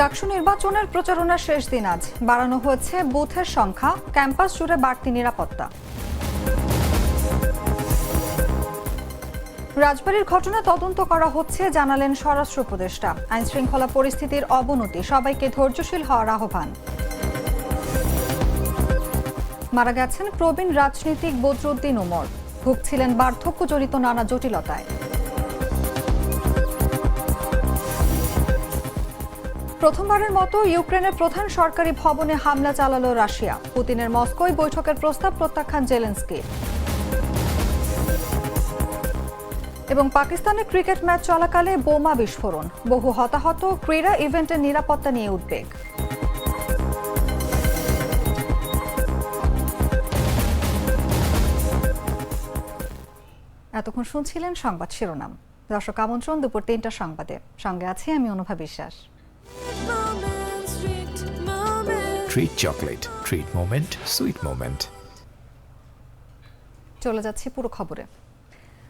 ডাকসু নির্বাচনের প্রচারণার শেষ দিন আজ। বাড়ানো হয়েছে বুথের সংখ্যা, ক্যাম্পাস জুড়ে বাড়তি নিরাপত্তা। রাজবাড়ির ঘটনা তদন্ত করা হচ্ছে, জানালেন স্বরাষ্ট্র উপদেষ্টা। আইন শৃঙ্খলা পরিস্থিতির অবনতি, সবাইকে ধৈর্যশীল হওয়ার আহ্বান। মারা গেছেন প্রবীণ রাজনীতিক বদরুদ্দিন ওমর। ভুগছিলেন বার্ধক্য জড়িত নানা জটিলতায়। প্রথমবারের মতো ইউক্রেনের প্রধান সরকারি ভবনে হামলা চালালো রাশিয়া। পুতিনের মস্কোয় বৈঠকের প্রস্তাব প্রত্যাখ্যান জেলেন্সকি। এবং পাকিস্তানে ক্রিকেট ম্যাচ চলাকালে বোমা বিস্ফোরণ। বহু হতাহত ক্রীড়া ইভেন্টের নিরাপত্তা নিয়ে উদ্বেগ। এতক্ষণ শুনছিলেন সংবাদ শিরোনাম। দর্শক আমন্ত্রণ দুপুর তিনটা সংবাদে। সঙ্গে আছি আমি অনুভা বিশ্বাস। Treat chocolate. Treat moment. Sweet moment. চলে যাচ্ছি পুরো খবরে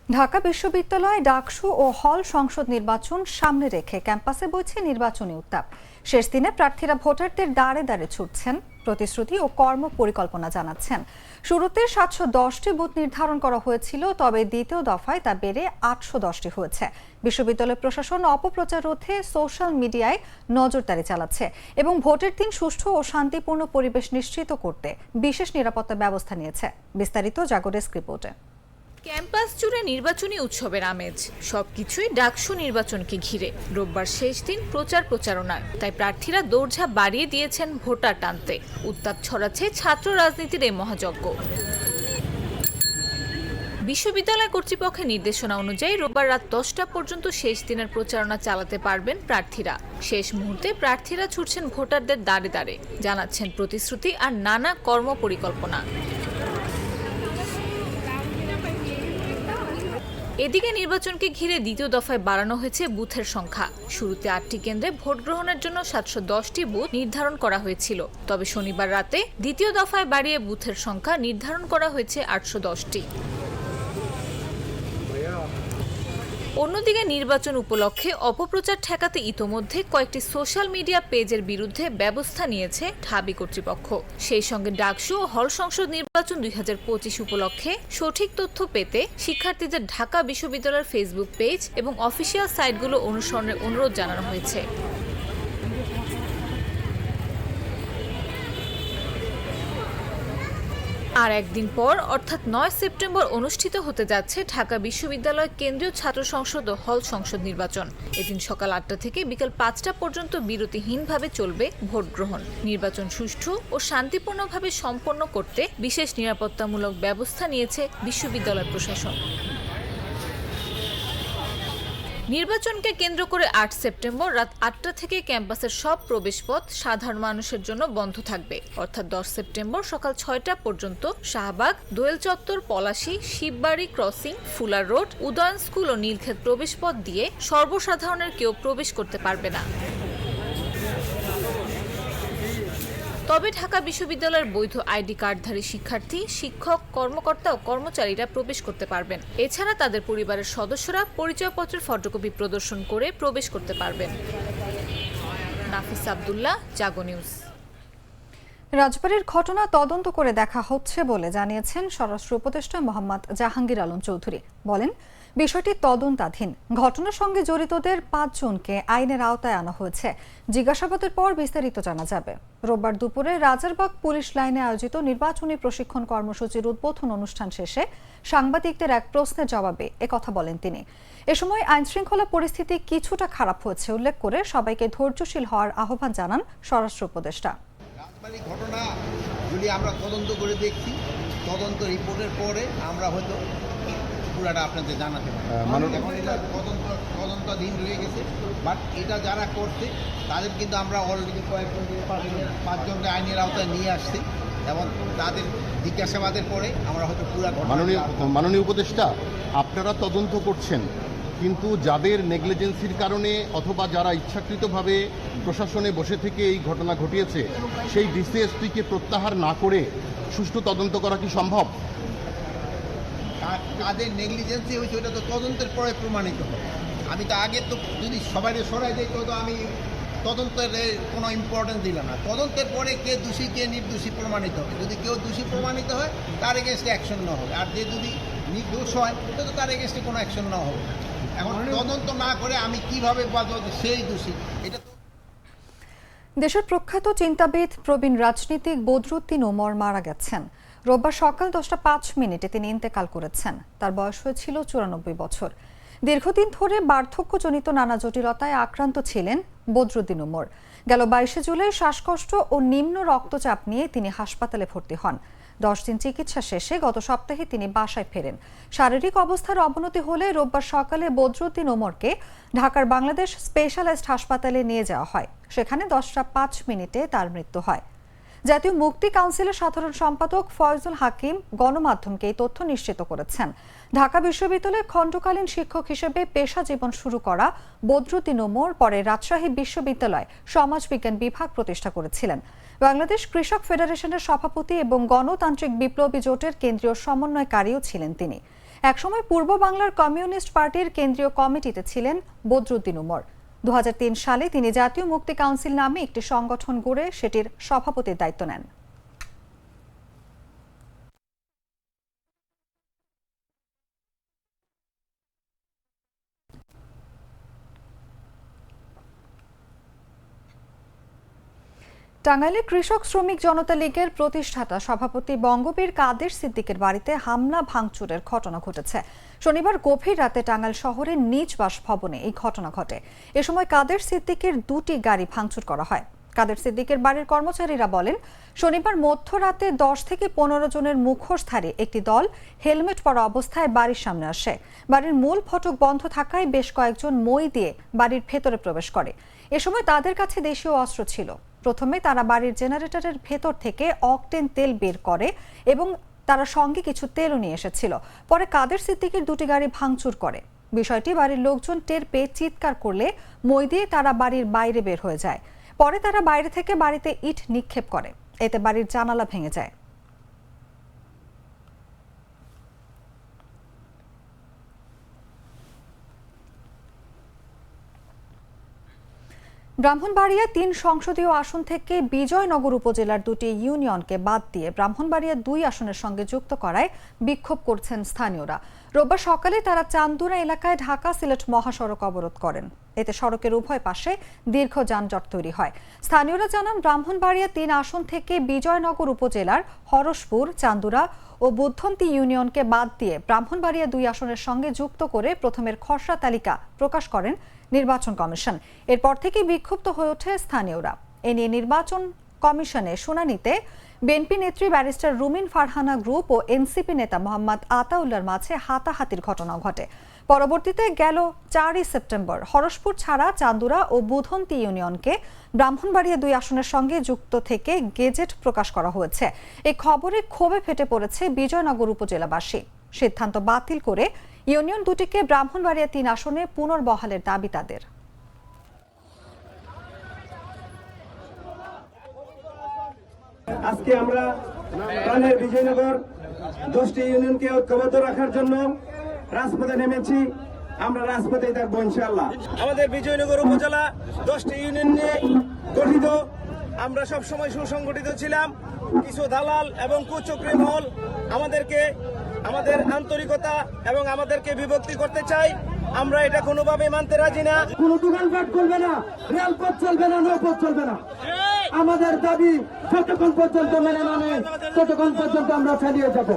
ঢাকা বিশ্ববিদ্যালয় ডাকসু ও হল সংসদ নির্বাচন সামনে রেখে ক্যাম্পাসে বইছে নির্বাচনী উত্তাপ শেষ দিনে প্রার্থীরা ভোটারদের দাঁড়ে দাঁড়ে ছুটছেন প্রতিশ্রুতি ও কর্ম পরিকল্পনা জানাচ্ছেন শুরুতে সাতশো দশটি বুথ নির্ধারণ করা হয়েছিল, তবে দ্বিতীয় দফায় তা বেড়ে আটশো দশটি হয়েছে। বিশ্ববিদ্যালয় প্রশাসন অপপ্রচার রোধে সোশ্যাল মিডিয়ায় নজরদারি চালাচ্ছে এবং ভোটের দিন সুষ্ঠু ও শান্তিপূর্ণ পরিবেশ নিশ্চিত করতে বিশেষ নিরাপত্তা ব্যবস্থা নিয়েছে। বিস্তারিত জাগরেস্ক রিপোর্টে। ক্যাম্পাস জুড়ে নির্বাচনী উৎসবের আমেজ। সবকিছুই ডাকসু নির্বাচনকে ঘিরে। রোববার শেষ দিন প্রচার প্রচারণার। তাই প্রার্থীরা দৌড়ঝাঁপ বাড়িয়ে দিয়েছেন ভোটার টানতে। উত্তাপ ছড়াচ্ছে ছাত্র রাজনীতির এই মহাযজ্ঞ। বিশ্ববিদ্যালয় কর্তৃপক্ষের নির্দেশনা অনুযায়ী রোববার রাত দশটা পর্যন্ত শেষ দিনের প্রচারণা চালাতে পারবেন প্রার্থীরা। শেষ মুহূর্তে প্রার্থীরা ছুটছেন ভোটারদের দাঁড়ে দাঁড়ে। জানাচ্ছেন প্রতিশ্রুতি আর নানা কর্ম পরিকল্পনা এদিকে নির্বাচনকে ঘিরে দ্বিতীয় দফায় বাড়ানো হয়েছে বুথের সংখ্যা। শুরুতে আটটি কেন্দ্রে ভোট গ্রহণের জন্য সাতশো দশটি বুথ নির্ধারণ করা হয়েছিল। তবে শনিবার রাতে দ্বিতীয় দফায় বাড়িয়ে বুথের সংখ্যা নির্ধারণ করা হয়েছে আটশো দশটি। অন্যদিকে নির্বাচন উপলক্ষে অপপ্রচার ঠেকাতে ইতোমধ্যে কয়েকটি সোশ্যাল মিডিয়া পেজের বিরুদ্ধে ব্যবস্থা নিয়েছে ঢাবি কর্তৃপক্ষ। সেই সঙ্গে ডাকসু ও হল সংসদ নির্বাচন দুই হাজার পঁচিশ উপলক্ষে সঠিক তথ্য পেতে শিক্ষার্থীদের ঢাকা বিশ্ববিদ্যালয়ের ফেসবুক পেজ এবং অফিসিয়াল সাইটগুলো অনুসরণের অনুরোধ জানানো হয়েছে। আর একদিন পর, অর্থাৎ নয় সেপ্টেম্বর, অনুষ্ঠিত হতে যাচ্ছে ঢাকা বিশ্ববিদ্যালয় কেন্দ্রীয় ছাত্র সংসদ ও হল সংসদ নির্বাচন। এদিন সকাল আটটা থেকে বিকাল পাঁচটা পর্যন্ত বিরতিহীনভাবে চলবে ভোট গ্রহণ। নির্বাচন সুষ্ঠু ও শান্তিপূর্ণভাবে সম্পন্ন করতে বিশেষ নিরাপত্তামূলক ব্যবস্থা নিয়েছে বিশ্ববিদ্যালয় প্রশাসন। নির্বাচনকে কেন্দ্র করে আট সেপ্টেম্বর রাত আটটা থেকে ক্যাম্পাসের সব প্রবেশপথ সাধারণ মানুষের জন্য বন্ধ থাকবে। অর্থাৎ দশ সেপ্টেম্বর সকাল ছয়টা পর্যন্ত Shahbag, Doyel Chattar, Palashi, Shibbari, crossing, Fuller road, Udayan school ও নীলক্ষেত প্রবেশপথ দিয়ে সর্বসাধারণের কেউ প্রবেশ করতে পারবে না। তবে ঢাকা বিশ্ববিদ্যালয়ের বৈধ আইডি কার্ডধারী শিক্ষার্থী, শিক্ষক, কর্মকর্তা ও কর্মচারীরা প্রবেশ করতে পারবেন। এছাড়া তাদের পরিবারের সদস্যরা পরিচয়পত্রের ফটোকপি প্রদর্শন করে প্রবেশ করতে পারবেন। নাফিস আবদুল্লাহ, জাগো নিউজ। রাজবাড়ির ঘটনা তদন্ত করে দেখা হচ্ছে বলে জানিয়েছেন স্বরাষ্ট্র উপদেষ্টা মোহাম্মদ জাহাঙ্গীর আলম চৌধুরী। বলেন বিষয়টি তদন্তাধীন। ঘটনার সঙ্গে জড়িতদের পাঁচজনকে আইনের আওতায় আনা হয়েছে। জিজ্ঞাসাবাদের পর বিস্তারিত জানা যাবে। রোববার দুপুরে রাজারবাগ পুলিশ লাইনে আয়োজিত নির্বাচনী প্রশিক্ষণ কর্মসূচির উদ্বোধন অনুষ্ঠান শেষে সাংবাদিকদের এক প্রশ্নের জবাবে একথা বলেন তিনি। এ সময় আইনশৃঙ্খলা পরিস্থিতি কিছুটা খারাপ হয়েছে উল্লেখ করে সবাইকে ধৈর্যশীল হওয়ার আহ্বান জানান স্বরাষ্ট্র উপদেষ্টা। আমরা তদন্ত করে দেখছি তদন্ত রিপোর্টের পরে আমরা হয়তো পুরাটা আপনাদের জানাতে পারি এখন এটা তদন্ত তদন্তাধীন রয়ে গেছে বাট এটা যারা করছে তাদের কিন্তু আমরা অলরেডি কয়েকজন পাঁচজনকে আইনের আওতায় নিয়ে আসছি এবং তাদের জিজ্ঞাসাবাদের পরে আমরা হয়তো পুরা মাননীয় মাননীয় উপদেষ্টা আপনারা তদন্ত করছেন কিন্তু যাদের নেগলিজেন্সির কারণে অথবা যারা ইচ্ছাকৃতভাবে প্রশাসনে বসে থেকে এই ঘটনা ঘটিয়েছে সেই ডিসিএসপিকে প্রত্যাহার না করে সুষ্ঠু তদন্ত করা কি সম্ভব? কাদের নেগলিজেন্সি হয়েছে ওটা তো তদন্তের পরে প্রমাণিত হবে। আমি তো আগে তো যদি সবাই সরাই দিই তো তো আমি তদন্তের কোনো ইম্পর্টেন্স দিলাম না। তদন্তের পরে কে দোষী কে নির্দোষী প্রমাণিত হবে। যদি কেউ দোষী প্রমাণিত হয় তার এগেনস্টে অ্যাকশন না হবে। আর যে যদি নির্দোষ হয় ওটা তো তার এগেনস্টে কোনো অ্যাকশন না হবে। এখন তদন্ত না করে আমি কীভাবে সেই দোষী? এটা দেশের প্রখ্যাত চিন্তাবিদ প্রবীণ রাজনীতিক বদরুদ্দিন ওমর মারা গেছেন। রোববার সকাল দশটা পাঁচ মিনিটে তিনি ইন্তেকাল করেছেন। তার বয়স হয়েছিল চুরানব্বই বছর। দীর্ঘদিন ধরে বার্ধক্যজনিত নানা জটিলতায় আক্রান্ত ছিলেন বদরুদ্দিন ওমর। গেল বাইশে জুলাই শ্বাসকষ্ট ও নিম্ন রক্তচাপ নিয়ে তিনি হাসপাতালে ভর্তি হন। দশ দিন চিকিৎসা শেষে গত সপ্তাহে তিনি বাসায় ফেরেন। শারীরিক অবস্থার অবনতি হলে রোববার সকালে বদরুদ্দিন ওমরকে ঢাকার বাংলাদেশ স্পেশালাইজড হাসপাতালে নিয়ে যাওয়া হয়। সেখানে দশটা পাঁচ মিনিটে তার মৃত্যু হয়। জাতীয় মুক্তি কাউন্সিলের সাধারণ সম্পাদক ফয়জুল হাকিম গণমাধ্যমকে এই তথ্য নিশ্চিত করেছেন। ঢাকা বিশ্ববিদ্যালয়ে খণ্ডকালীন শিক্ষক হিসেবে পেশা জীবন শুরু করা বদরুদ্দিন ওমর পরে রাজশাহী বিশ্ববিদ্যালয় সমাজবিজ্ঞান বিভাগ প্রতিষ্ঠা করেছিলেন। বাংলাদেশ কৃষক ফেডারেশনের সভাপতি এবং গণতান্ত্রিক বিপ্লবী জোটের কেন্দ্রীয় সমন্বয়কারীও ছিলেন তিনি। একসময় পূর্ব বাংলার কমিউনিস্ট পার্টির কেন্দ্রীয় কমিটিতে ছিলেন বদরুদ্দিন উমর দু হাজার তিন সালে তিনি জাতীয় মুক্তি কাউন্সিল নামে একটি সংগঠন গড়ে সেটির সভাপতির দায়িত্ব নেন। টাঙ্গাইলে কৃষক শ্রমিক জনতা লীগের প্রতিষ্ঠাতা সভাপতি বঙ্গবীর কাদের সিদ্দিকের বাড়িতে হামলা, ভাঙচুরের ঘটনা ঘটেছে। শনিবার গভীর রাতে টাঙ্গাইল শহরের নিজ বাসভবনে এই ঘটনা ঘটে। এ সময় কাদের সিদ্দিকের দুটি গাড়ি ভাঙচুর করা হয়। কাদের সিদ্দিকের বাড়ির কর্মচারীরা বলেন, শনিবার মধ্যরাতে দশ থেকে পনেরো জনের মুখোশধারী একটি দল হেলমেট পরা অবস্থায় বাড়ির সামনে আসে। বাড়ির মূল ফটক বন্ধ থাকায় বেশ কয়েকজন মই দিয়ে বাড়ির ভেতরে প্রবেশ করে। এ সময় তাদের কাছে দেশীয় অস্ত্র ছিল। প্রথমে তারা বাড়ির জেনারেটরের ভেতর থেকে অকটেন তেল বের করে এবং তারা সঙ্গে কিছু তেলও নিয়ে এসেছিল। পরে কাদের সিদ্দিকের দুটি গাড়ি ভাঙচুর করে। বিষয়টি বাড়ির লোকজন টের পেয়ে চিৎকার করলে মই দিয়ে তারা বাড়ির বাইরে বের হয়ে যায়। পরে তারা বাইরে থেকে বাড়িতে ইট নিক্ষেপ করে। এতে বাড়ির জানালা ভেঙে যায়। ব্রাহ্মণবাড়িয়া তিন সংসদীয় আসন থেকে বিজয়নগর উপজেলার দুটি ইউনিয়নকে বাদ দিয়ে ব্রাহ্মণবাড়িয়া দুই আসনের সঙ্গে যুক্ত করায় বিক্ষোভ করছেন স্থানীয়রা। রোববার সকালে তারা চান্দুরা এলাকায় ঢাকা সিলেট মহাসড়ক অবরোধ করেন। এতে সড়কের উভয় পাশে দীর্ঘ যানজট তৈরি হয়। স্থানীয়রা জানান ব্রাহ্মণবাড়িয়া তিন আসন থেকে বিজয়নগর উপজেলার হরসপুর, চান্দুরা ও বুদ্ধন্তি ইউনিয়নকে বাদ দিয়ে ব্রাহ্মণবাড়িয়া দুই আসনের সঙ্গে যুক্ত করে প্রথমের খসড়া তালিকা প্রকাশ করেন নির্বাচন কমিশন। এরপর থেকে বিক্ষুব্ধ হয়ে ওঠে স্থানীয়রা। এ নিয়ে নির্বাচন কমিশনে শুনানিতে বিএনপি নেত্রী ব্যারিস্টার রুমিন ফারহানা গ্রুপ ও এনসিপি নেতা মোহাম্মদ আতাউল্লার মাঝে হাতাহাতির ঘটনা ঘটে। পরবর্তীতে গেল চারই সেপ্টেম্বর। হরসপুর ছাড়া চান্দুরা ও বুধন্তি ইউনিয়নকে ব্রাহ্মণবাড়িয়া দুই আসনের সঙ্গে যুক্ত থেকে গেজেট প্রকাশ করা হয়েছে। এই খবরে ক্ষোভে ফেটে পড়েছে বিজয়নগর উপজেলাবাসী। সিদ্ধান্ত বাতিল করে ইউনিয়ন দুটিকে ব্রাহ্মণবাড়িয়া তিন আসনে পুনর্বহালের দাবি তাদের। আজকে আমরা প্রাণের বিজয়নগর দশটি ইউনিয়নকে ঐক্যবদ্ধ রাখার জন্য রাজপথে নেমেছি। আমরা রাজপথে থাকব ইনশাল্লাহ আমাদের বিজয়নগর উপজেলা দশটি ইউনিয়ন নিয়ে গঠিত। আমরা সব সময় সুসংগঠিত ছিলাম। কিছু দালাল এবং কুচক্রী মহল আমাদেরকে আমাদের আন্তরিকতা এবং আমাদেরকে বিভক্তি করতে চাই। আমরা এটা কোনোভাবে মানতে রাজি না। কোনো দোকানপাট করবে না রেলপথ চলবে না নৌপথ চলবে না। আমাদের দাবি যতক্ষণ পর্যন্ত মেনে না নেয় ততক্ষণ পর্যন্ত আমরা চালিয়ে যাব।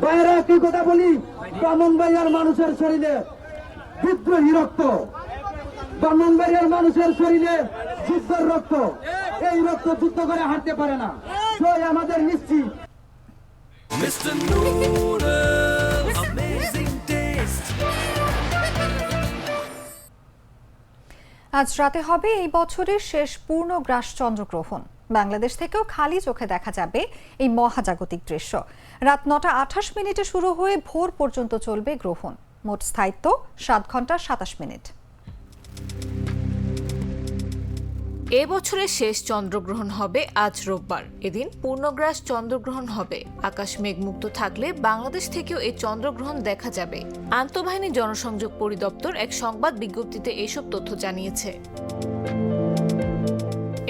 বাইরে একটি কথা বলি ব্রাহ্মণবাড়িয়ার মানুষের শরীরে বিদ্রোহী রক্ত। ব্রাহ্মণবাড়িয়ার মানুষের শরীরে যুদ্ধের রক্ত। এই! রক্ত যুদ্ধ করে হাঁটতে পারে না। আমাদের নিশ্চিত। Mr. Noodles, amazing taste. আজ রাতে হবে এই বছরের শেষ পূর্ণগ্রাস চন্দ্রগ্রহণ বাংলাদেশ থেকেও খালি চোখে দেখা যাবে এই মহাজাগতিক দৃশ্য রাত নটা আঠাশ মিনিটে শুরু হয়ে ভোর পর্যন্ত চলবে গ্রহণ মোট স্থায়িত্ব সাত ঘণ্টা সাতাশ মিনিট এ বছরের শেষ চন্দ্রগ্রহণ হবে আজ রোববার। এদিন পূর্ণগ্রাস চন্দ্রগ্রহণ হবে। আকাশ মেঘমুক্ত থাকলে বাংলাদেশ থেকেও এই চন্দ্রগ্রহণ দেখা যাবে। আন্তঃবাহিনী জনসংযোগ পরিদপ্তর এক সংবাদ বিজ্ঞপ্তিতে এসব তথ্য জানিয়েছে।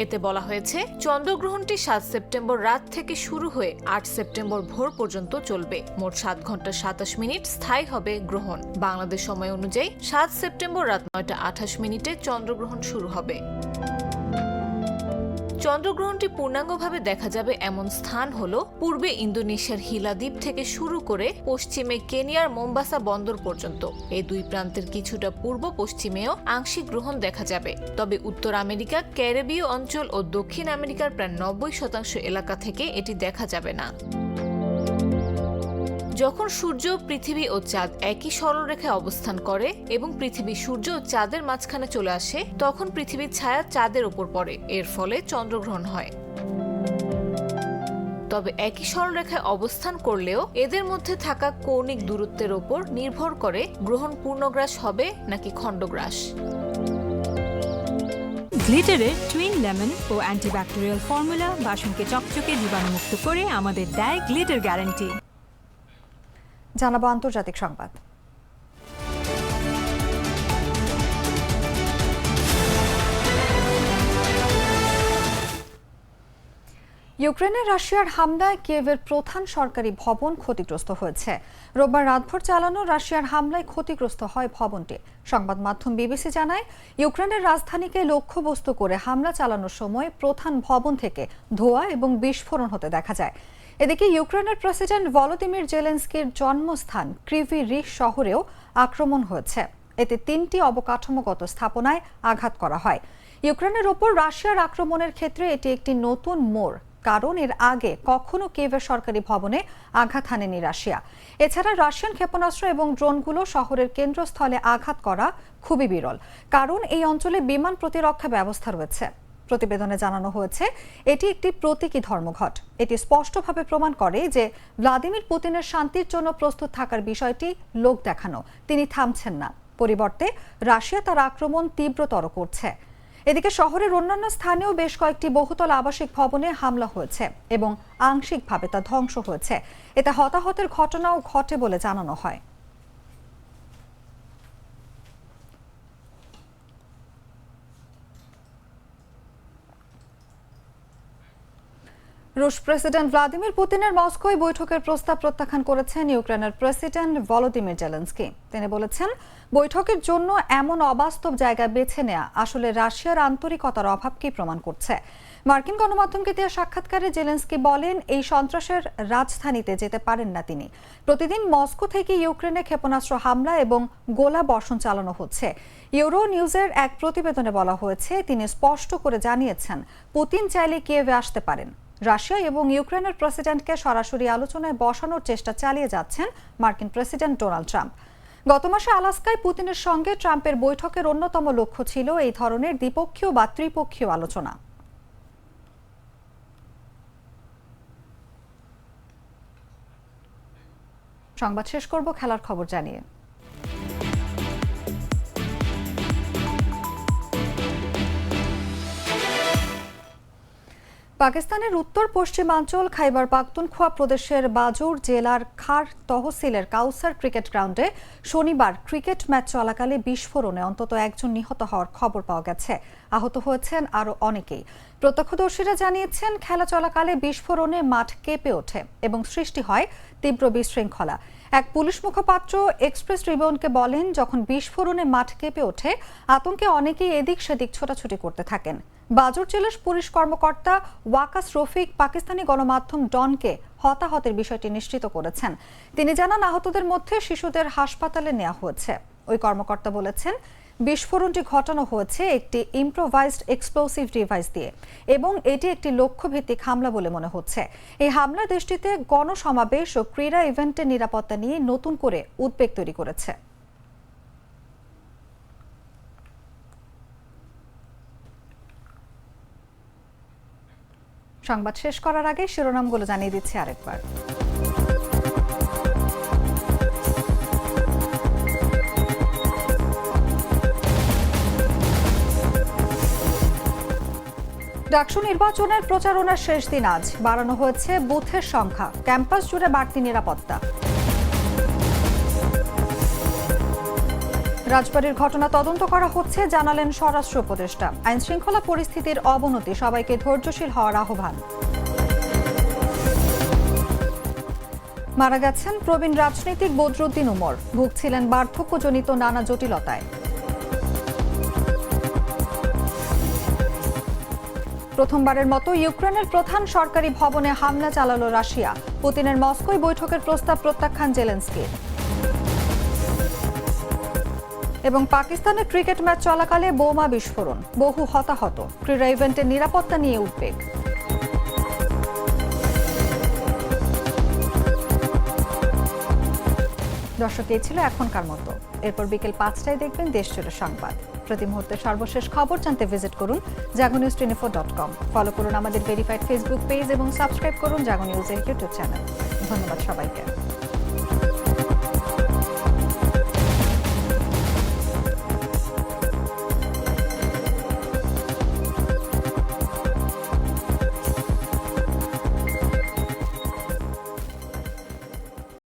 এতে বলা হয়েছে, চন্দ্রগ্রহণটি সাত সেপ্টেম্বর রাত থেকে শুরু হয়ে আট সেপ্টেম্বর ভোর পর্যন্ত চলবে। মোট সাত ঘণ্টা সাতাশ মিনিট স্থায়ী হবে গ্রহণ। বাংলাদেশ সময় অনুযায়ী সাত সেপ্টেম্বর রাত নয়টা আঠাশ মিনিটে চন্দ্রগ্রহণ শুরু হবে। চন্দ্রগ্রহণটি পূর্ণাঙ্গভাবে দেখা যাবে এমন স্থান হল পূর্বে ইন্দোনেশিয়ার হিলা দ্বীপ থেকে শুরু করে পশ্চিমে কেনিয়ার মোম্বাসা বন্দর পর্যন্ত। এই দুই প্রান্তের কিছুটা পূর্ব পশ্চিমেও আংশিক গ্রহণ দেখা যাবে। তবে উত্তর আমেরিকা, ক্যারেবীয় অঞ্চল ও দক্ষিণ আমেরিকার প্রায় নব্বই শতাংশ এলাকা থেকে এটি দেখা যাবে না। যখন সূর্য, পৃথিবী ও চাঁদ একই সরলরেখায় অবস্থান করে এবং পৃথিবী সূর্য ও চাঁদের মাঝখানে চলে আসে, তখন পৃথিবীর ছায়া চাঁদের উপর পড়ে। এর ফলে চন্দ্রগ্রহণ হয়। তবে একই সরলরেখায় অবস্থান করলেও এদের মধ্যে থাকা কৌণিক দূরত্বের ওপর নির্ভর করে গ্রহণ পূর্ণগ্রাস হবে নাকি খণ্ডগ্রাস। গ্লিটারের টুইন লেমন ও অ্যান্টিব্যাকটেরিয়াল ফর্মুলা বাসনকে চকচকে জীবাণুমুক্ত করে আমাদের দেয় গ্লিটার গ্যারান্টি। জানাব আন্তর্জাতিক সংবাদ। ইউক্রেনে রাশিয়ার হামলায় কিয়েভের প্রধান সরকারি ভবন ক্ষতিগ্রস্ত হয়েছে। রোববার রাতভর চালানো রাশিয়ার হামলায় ক্ষতিগ্রস্ত হয় ভবনটি। সংবাদ মাধ্যম বিবিসি জানায়, ইউক্রেনের রাজধানীকে লক্ষ্যবস্তু করে হামলা চালানোর সময় প্রধান ভবন থেকে ধোঁয়া এবং বিস্ফোরণ হতে দেখা যায়। এদিকে ইউক্রেনের প্রেসিডেন্ট ভলোদিমির জেলেন্সকির জন্মস্থান ক্রিভি রিস শহরেও আক্রমণ হয়েছে। এতে তিনটি অবকাঠামোগত স্থাপনায় আঘাত করা হয়। ইউক্রেনের ওপর রাশিয়ার আক্রমণের ক্ষেত্রে এটি একটি নতুন মোড়, কারণ এর আগে কখনো কেভের সরকারি ভবনে আঘাত হানেনি রাশিয়া। এছাড়া রাশিয়ান ক্ষেপণাস্ত্র এবং ড্রোনগুলো শহরের কেন্দ্রস্থলে আঘাত করা খুবই বিরল, কারণ এই অঞ্চলে বিমান প্রতিরক্ষা ব্যবস্থা রয়েছে। প্রতিবেদনে জানানো হয়েছে, এটি একটি প্রতীকী ধর্মঘট। এটি স্পষ্টভাবে প্রমাণ করে যে ভ্লাদিমির পুতিনের শান্তির জন্য প্রস্তুত থাকার বিষয়টি লোক দেখানো, তিনি থামছেন না। পরিবর্তে রাশিয়া তার আক্রমণ তীব্রতর করছে। এদিকে শহরের অন্যান্য স্থানেও বেশ কয়েকটি বহুতল আবাসিক ভবনে হামলা হয়েছে এবং আংশিকভাবে তা ধ্বংস হয়েছে। এতে হতাহতের ঘটনাও ঘটে বলে জানানো হয়। রুশ প্রেসিডেন্ট ভ্লাদিমির পুতিনের মস্কোয় বৈঠকের প্রস্তাব প্রত্যাখ্যান করেছেন ইউক্রেনের প্রেসিডেন্ট ভলোদিমির জেলেন্সকি। তিনি বলেছেন, বৈঠকের জন্য এমন অবাস্তব জায়গা বেছে নেয়া আসলে রাশিয়ার আন্তরিকতার অভাবকেই প্রমাণ করছে? মার্কিন গণমাধ্যমকে দেওয়া সাক্ষাৎকারে জেলেন্সকি বলেন, এই সন্ত্রাসের রাজধানীতে যেতে পারেন না তিনি। প্রতিদিন মস্কো থেকে ইউক্রেনে ক্ষেপণাস্ত্র হামলা এবং গোলা বর্ষণ চালানো হচ্ছে। ইউরো নিউজের এক প্রতিবেদনে বলা হয়েছে, তিনি স্পষ্ট করে জানিয়েছেন, পুতিন চাইলে কিয়েভে আসতে পারেন। রাশিয়া এবং ইউক্রেনের প্রেসিডেন্টকে সরাসরি আলোচনায় বসানোর চেষ্টা চালিয়ে যাচ্ছেন মার্কিন প্রেসিডেন্ট ডোনাল্ড ট্রাম্প। গত মাসে আলাস্কায় পুতিনের সঙ্গে ট্রাম্পের বৈঠকের অন্যতম লক্ষ্য ছিল এই ধরনের দ্বিপক্ষীয় বা ত্রিপক্ষীয় আলোচনা। সংবাদ শেষ করব, খেলার খবর জানিয়ে। পাকিস্তানের উত্তর পশ্চিমাঞ্চল খাইবার পাখতুনখোয়া প্রদেশের বাজুর জেলার খার তহসিলের কাউসার ক্রিকেট গ্রাউন্ডে শনিবার ক্রিকেট ম্যাচ চলাকালে বিস্ফোরণে অন্তত একজন নিহত হওয়ার খবর পাওয়া গেছে। আহত হয়েছেন আরও অনেকেই। প্রত্যক্ষদর্শীরা জানিয়েছেন, খেলা চলাকালে বিস্ফোরণে মাঠ কেঁপে ওঠে এবং সৃষ্টি হয় তীব্র বিশৃঙ্খলা। এক পুলিশ মুখপাত্র এক্সপ্রেস ট্রিবিউনকে বলেন, যখন বিস্ফোরণে মাঠ কেঁপে ওঠে, আতঙ্কে অনেকেই এদিক সেদিক ছোটাছুটি করতে থাকেন। বাজুর জেলার পুলিশ কর্মকর্তা ওয়াকাস রফিক পাকিস্তানি গণমাধ্যম ডনকে হতাহতের বিষয়টি নিশ্চিত করেছেন। তিনি জানান, আহতদের মধ্যে শিশুদের হাসপাতালে নেওয়া হয়েছে। ওই কর্মকর্তা বলেছেন, বিস্ফোরণটি ঘটানো হয়েছে একটি ইম্প্রোভাইজড এক্সপ্লোসিভ ডিভাইস দিয়ে এবং এটি একটি লক্ষ্যভিত্তিক হামলা বলে মনে হচ্ছে। এই হামলা দেশটিতে গণসমাবেশ ও ক্রীড়া ইভেন্টের নিরাপত্তা নিয়ে নতুন করে উদ্বেগ তৈরি করেছে। সংবাদ শেষ করার আগে শিরোনামগুলো জানিয়ে দিচ্ছি আরেকবার। ডাকসু নির্বাচনের প্রচারণার শেষ দিন আজ। বাড়ানো হয়েছে বুথের সংখ্যা। ক্যাম্পাস জুড়ে বাড়তি নিরাপত্তা। রাজবাড়ির ঘটনা তদন্ত করা হচ্ছে, জানালেন স্বরাষ্ট্র উপদেষ্টা। আইন শৃঙ্খলা পরিস্থিতির অবনতি সবাইকে ধৈর্যশীল হওয়ার আহ্বান। মারা গেছেন প্রবীণ রাজনীতিক বদরুদ্দিন উমর ভুগছিলেন বার্ধক্যজনিত নানা জটিলতায়। প্রথমবারের মতো ইউক্রেনের প্রধান সরকারি ভবনে হামলা চালালো রাশিয়া। পুতিনের মস্কোয় বৈঠকের প্রস্তাব প্রত্যাখ্যান জেলেন্সকির। এবং পাকিস্তানের ক্রিকেট ম্যাচ চলাকালে বোমা বিস্ফোরণ। বহু হতাহত। ক্রীড়া ইভেন্টের নিরাপত্তা নিয়ে উদ্বেগ। দর্শক এই ছিল এখনকার মতো। এরপর বিকেল পাঁচটায় দেখবেন দেশ জুড়ে সংবাদ। প্রতি মুহূর্তে সর্বশেষ খবর জানতে ভিজিট করুন Jago news twenty four dot com. Follow করুন আমাদের ভেরিফাইড ফেসবুক পেজ এবং সাবস্ক্রাইব করুন জাগো নিউজের ইউটিউব চ্যানেল। ধন্যবাদ সবাইকে।